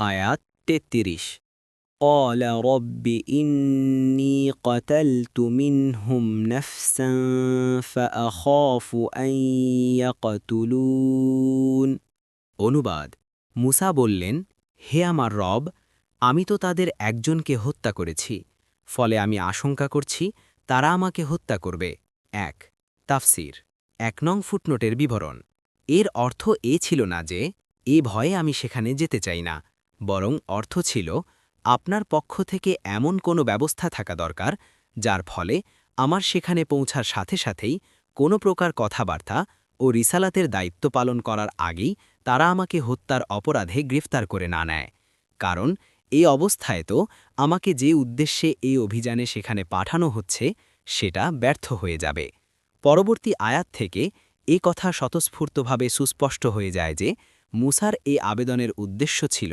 আয়াত তেত্রিশ قال رب إني قتلت منهم نفسا فأخاف أن يقتلون অনুবাদ মুসা বললেন হে আমার রব আমি তো তাদের একজনকে হত্যা করেছি ফলে আমি আশঙ্কা করছি তারা আমাকে হত্যা করবে এক তাফসির এক নং ফুটনোটের বিবরণ এর অর্থ এ ছিল না যে এ ভয়ে আমি সেখানে যেতে চাই না বরং অর্থ ছিল, আপনার পক্ষ থেকে এমন কোনো ব্যবস্থা থাকা দরকার, যার ফলে আমার সেখানে পৌঁছার সাথে সাথেই কোনো প্রকার কথাবার্তা ও রিসালাতের দায়িত্ব পালন করার আগেই তারা আমাকে হত্যার অপরাধে গ্রেফতার করে না নেয়। কারণ এই অবস্থায় তো আমাকে যে উদ্দেশ্যে এই অভিযানে সেখানে পাঠানো হচ্ছে, সেটা ব্যর্থ হয়ে যাবে। পরবর্তী আয়াত থেকে এ কথা স্বতঃস্ফূর্তভাবে সুস্পষ্ট হয়ে যায় যে, মুসার এই আবেদনের উদ্দেশ্য ছিল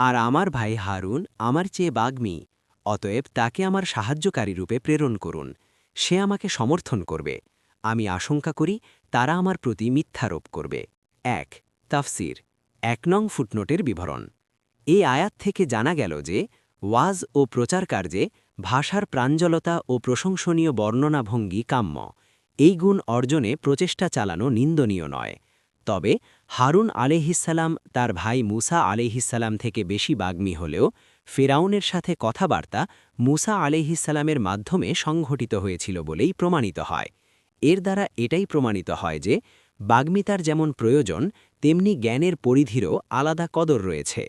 আর আমার ভাই হারুন আমার চেয়ে বাগ্মী, অতএব তাকে আমার সাহায্যকারী রূপে প্রেরণ করুন। সে আমাকে সমর্থন করবে। আমি আশঙ্কা করি তারা আমার প্রতি মিথ্যারোপ করবে। এক, তাফসির, এক নং ফুটনোটের বিবরণ। এই আয়াত থেকে জানা গেল যে, ওয়াজ ও প্রচার কার্যে ভাষার প্রাঞ্জলতা ও প্রশংসনীয় বর্ণনাভঙ্গি কাম্য। এই গুণ অর্জনে প্রচেষ্টা চালানো নিন্দনীয় নয়। তবে হারুন আলেহিসাল্লাম তার ভাই মুসা আলেহিসাল্লাম থেকে বেশি বাগ্মী হলেও ফেরাউনের সাথে কথাবার্তা মুসা আলেহিসাল্লামের মাধ্যমে সংঘটিত হয়েছিল বলেই প্রমাণিত হয়। এর দ্বারা এটাই প্রমাণিত হয় যে বাগ্মিতার যেমন প্রয়োজন, তেমনি জ্ঞানের পরিধিরও আলাদা কদর রয়েছে।